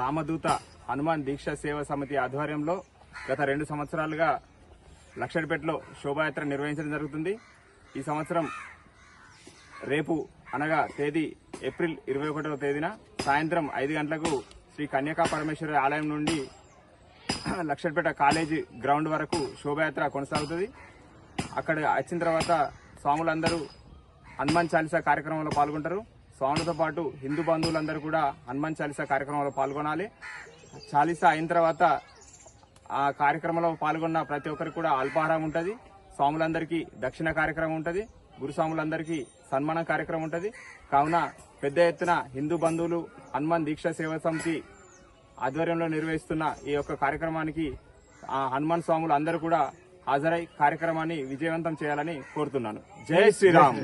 రామదూత హనుమాన్ దీక్ష సేవ సమితి ఆధ్వర్యంలో గత రెండు సంవత్సరాలుగా లక్షడిపేటలో శోభాయాత్ర నిర్వహించడం జరుగుతుంది. ఈ సంవత్సరం రేపు అనగా తేదీ ఏప్రిల్ ఇరవై ఒకటవ తేదీన సాయంత్రం ఐదు గంటలకు శ్రీ కన్యకా పరమేశ్వరి ఆలయం నుండి లక్షడిపేట కాలేజీ గ్రౌండ్ వరకు శోభాయాత్ర కొనసాగుతుంది. అక్కడ వచ్చిన తర్వాత స్వాములందరూ హనుమాన్ చాలీసా కార్యక్రమంలో పాల్గొంటారు. స్వాములతో పాటు హిందూ బంధువులందరూ కూడా హనుమాన్ చాలీసా కార్యక్రమంలో పాల్గొనాలి. చాలీసా అయిన తర్వాత ఆ కార్యక్రమంలో పాల్గొన్న ప్రతి ఒక్కరికి కూడా అల్పాహారం ఉంటుంది. స్వాములందరికీ దక్షిణ కార్యక్రమం ఉంటుంది. గురుస్వాములందరికీ సన్మానం కార్యక్రమం ఉంటుంది. కావున పెద్ద ఎత్తున హిందూ బంధువులు హనుమాన్ దీక్ష సేవ సమితి ఆధ్వర్యంలో నిర్వహిస్తున్న ఈ యొక్క కార్యక్రమానికి ఆ హనుమాన్ స్వాములు అందరూ కూడా హాజరై కార్యక్రమాన్ని విజయవంతం చేయాలని కోరుతున్నాను. జై శ్రీరామ్.